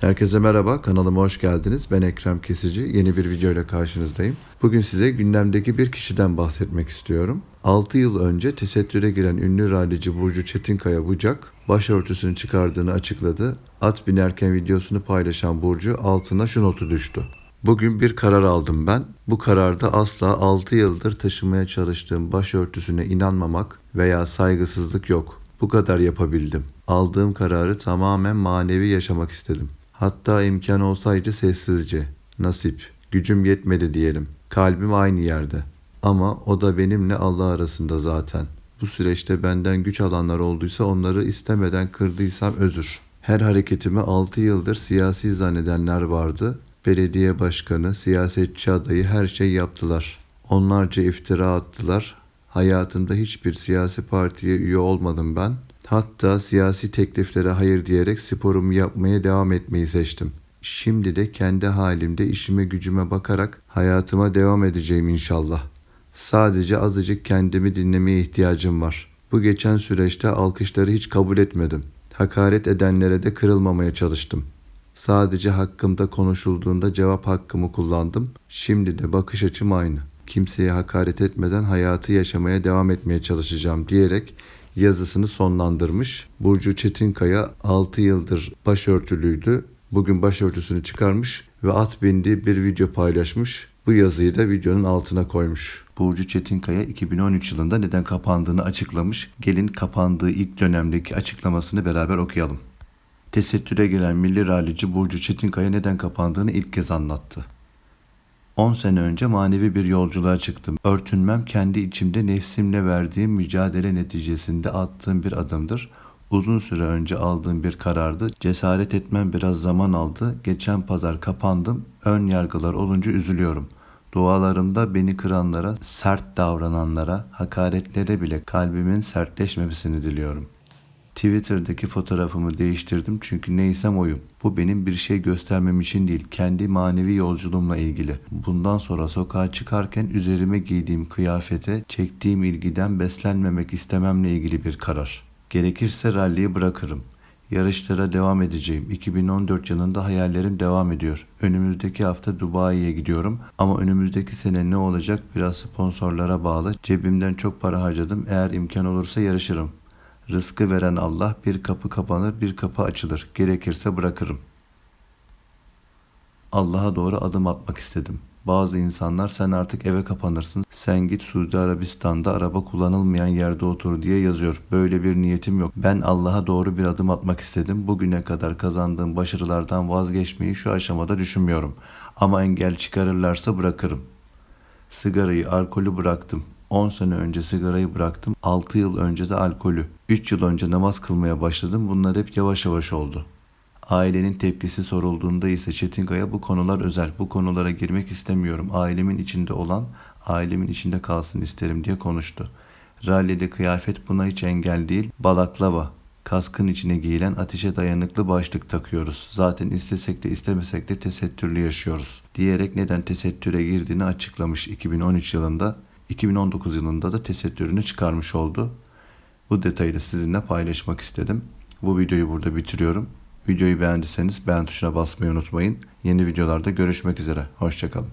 Herkese merhaba, kanalıma hoş geldiniz. Ben Ekrem Kesici, yeni bir video ile karşınızdayım. Bugün size gündemdeki bir kişiden bahsetmek istiyorum. 6 yıl önce tesettüre giren ünlü radici Burcu Çetinkaya Bucak, başörtüsünü çıkardığını açıkladı. At binerken videosunu paylaşan Burcu altına şu notu düştü. Bugün bir karar aldım ben. Bu kararda asla 6 yıldır taşımaya çalıştığım başörtüsüne inanmamak veya saygısızlık yok. Bu kadar yapabildim. Aldığım kararı tamamen manevi yaşamak istedim. Hatta imkan olsaydı sessizce. Nasip. Gücüm yetmedi diyelim. Kalbim aynı yerde. Ama o da benimle Allah arasında zaten. Bu süreçte benden güç alanlar olduysa onları istemeden kırdıysam özür. Her hareketimi 6 yıldır siyasi zannedenler vardı. Belediye başkanı, siyasetçi adayı her şey yaptılar. Onlarca iftira attılar. Hayatımda hiçbir siyasi partiye üye olmadım ben. Hatta siyasi tekliflere hayır diyerek sporumu yapmaya devam etmeyi seçtim. Şimdi de kendi halimde işime gücüme bakarak hayatıma devam edeceğim inşallah. Sadece azıcık kendimi dinlemeye ihtiyacım var. Bu geçen süreçte alkışları hiç kabul etmedim. Hakaret edenlere de kırılmamaya çalıştım. Sadece hakkımda konuşulduğunda cevap hakkımı kullandım. Şimdi de bakış açım aynı. Kimseye hakaret etmeden hayatı yaşamaya devam etmeye çalışacağım diyerek yazısını sonlandırmış. Burcu Çetinkaya 6 yıldır başörtülüydü. Bugün başörtüsünü çıkarmış ve at bindiği bir video paylaşmış. Bu yazıyı da videonun altına koymuş. Burcu Çetinkaya 2013 yılında neden kapandığını açıklamış. Gelin kapandığı ilk dönemdeki açıklamasını beraber okuyalım. Tesettüre giren milli rallici Burcu Çetinkaya neden kapandığını ilk kez anlattı. 10 sene önce manevi bir yolculuğa çıktım. Örtünmem kendi içimde nefsimle verdiğim mücadele neticesinde attığım bir adımdır. Uzun süre önce aldığım bir karardı. Cesaret etmem biraz zaman aldı. Geçen pazar kapandım. Ön yargılar olunca üzülüyorum. Dualarımda beni kıranlara, sert davrananlara, hakaretlere bile kalbimin sertleşmemesini diliyorum. Twitter'daki fotoğrafımı değiştirdim çünkü neysem oyum. Bu benim bir şey göstermem için değil, kendi manevi yolculuğumla ilgili. Bundan sonra sokağa çıkarken üzerime giydiğim kıyafete, çektiğim ilgiden beslenmemek istememle ilgili bir karar. Gerekirse ralliyi bırakırım. Yarışlara devam edeceğim. 2014 yılında hayallerim devam ediyor. Önümüzdeki hafta Dubai'ye gidiyorum ama önümüzdeki sene ne olacak biraz sponsorlara bağlı. Cebimden çok para harcadım. Eğer imkan olursa yarışırım. Rızkı veren Allah bir kapı kapanır bir kapı açılır. Gerekirse bırakırım. Allah'a doğru adım atmak istedim. Bazı insanlar sen artık eve kapanırsın. Sen git Suudi Arabistan'da araba kullanılmayan yerde otur diye yazıyor. Böyle bir niyetim yok. Ben Allah'a doğru bir adım atmak istedim. Bugüne kadar kazandığım başarılardan vazgeçmeyi şu aşamada düşünmüyorum. Ama engel çıkarırlarsa bırakırım. Sigarayı, alkolü bıraktım. 10 sene önce sigarayı bıraktım. 6 yıl önce de alkolü. 3 yıl önce namaz kılmaya başladım. Bunlar hep yavaş yavaş oldu. Ailenin tepkisi sorulduğunda ise Çetinkaya bu konular özel. Bu konulara girmek istemiyorum. Ailemin içinde olan ailemin içinde kalsın isterim diye konuştu. Rallide kıyafet buna hiç engel değil. Balaklava, kaskın içine giyilen ateşe dayanıklı başlık takıyoruz. Zaten istesek de istemesek de tesettürlü yaşıyoruz. Diyerek neden tesettüre girdiğini açıklamış 2013 yılında. 2019 yılında da tesettürünü çıkarmış oldu. Bu detayı da sizinle paylaşmak istedim. Bu videoyu burada bitiriyorum. Videoyu beğendiyseniz beğen tuşuna basmayı unutmayın. Yeni videolarda görüşmek üzere. Hoşçakalın.